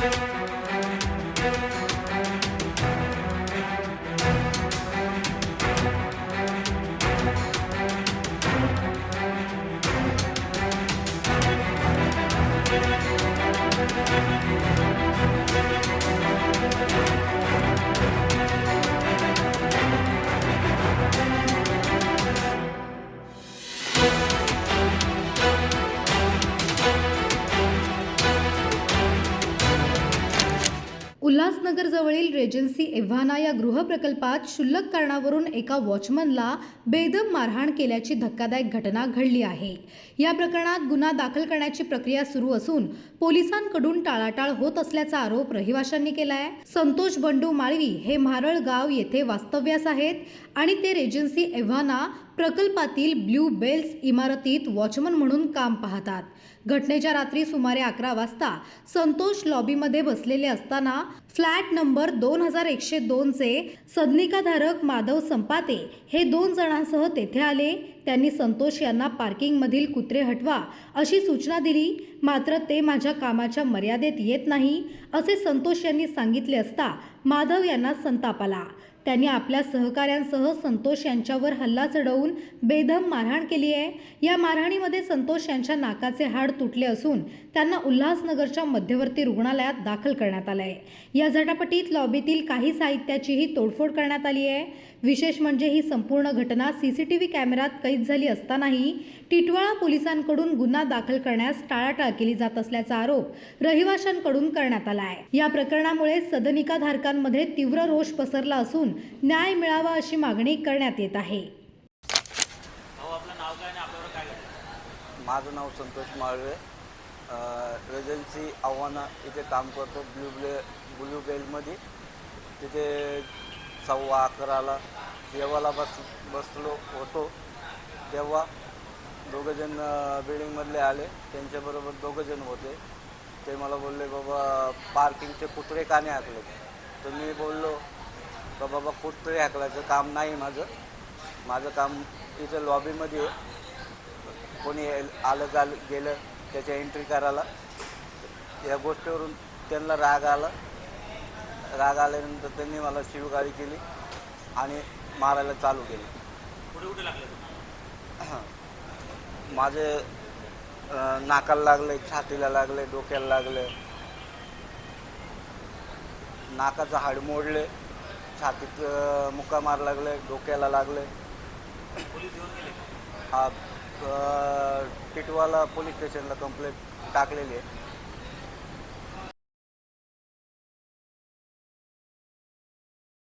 Müzik उल्हासनगरजवळील regency एव्हाना या गृहप्रकल्पात क्षुल्लक कारणावरून एका वॉचमनला बेदम मारहाण केल्याची धक्कादायक घटना घडली आहे. या प्रकरणात गुन्हा दाखल करण्याची प्रक्रिया सुरू असून पोलिसांकडून टाळाटाळ होत असल्याचा आरोप रहिवाशांनी केला आहे संतोष बंडू माळवी हे म्हारळ गाव येथे वास्तव्यास आहेत आणि ते रेजन्सी एव्हाना प्रकल्पातील ब्ल्यू बेल्स इमारतीत वॉचमन म्हणून काम पाहतात. घटनेच्या रात्री सुमारे अकरा वाजता संतोष लॉबीमध्ये बसलेले असताना फ्लॅट नंबर दोन हजार एकशे दोनचे सदनिकाधारक माधव संपाते हे दोन जणांसह तेथे आले. त्यांनी संतोष यांना पार्किंगमधील कुत्रे हटवा अशी सूचना दिली. मात्र ते माझ्या कामाच्या मर्यादेत येत नाही असे संतोष यांनी सांगितले असता माधव यांना संताप आला. त्यांनी आपल्या सहकाऱ्यांसह संतोष यांच्यावर हल्ला चढवून बेदम मारहाण केली आहे. या मारहाणीमध्ये संतोष यांच्या नाकाचे हाड तुटले असून त्यांना उल्हासनगरच्या मध्यवर्ती रुग्णालयात दाखल करण्यात आलं आहे या झटापटीत लॉबीतील काही साहित्याचीही तोडफोड करण्यात आली आहे. विशेष म्हणजे ही संपूर्ण घटना सी सी टी व्ही कॅमेऱ्यात कैद झाली असतानाही टिटवाळा पोलिसांकडून गुन्हा दाखल करण्यास टाळाटाळ केली जात असल्याचा आरोप रहिवाशांकडून करण्यात आला आहे. या प्रकरणामुळे सदनिकाधारकांमध्ये तीव्र रोष पसरला असून न्याय मिळावा अशी मागणी करण्यात येत आहे. माझं नाव संतोष माळवे. रेजन्सी आव्हाना इथे काम करतो ब्ल्यू ब्ले ब्ल्यू बेलमध्ये तिथे सव्वा अकराला जेवायला बस बसलो होतो. तेव्हा दोघंजण बिल्डिंगमधले आले. त्यांच्याबरोबर दोघंजण होते. ते मला बोलले बाबा पार्किंगचे कुत्रे का नाही हाकले? तर मी बोललो का बाबा कुत्रे हाकलायचं काम नाही माझं. माझं काम इथं लॉबीमध्ये कोणी आलं गाल गेलं त्याच्या एंट्री करायला. या गोष्टीवरून त्यांना राग आला. राग आल्यानंतर त्यांनी मला शिवगाळी केली आणि मारायला चालू केली. कुठे कुठे लागले माझे नाकाला लागले छातीला लागले डोक्याला लागले. नाकाचं हाड मोडले छातीत मुक्का मार लागले डोक्याला लागले. हा टिटवाला पोलीस स्टेशनला कंप्लेंट टाकलेली आहे.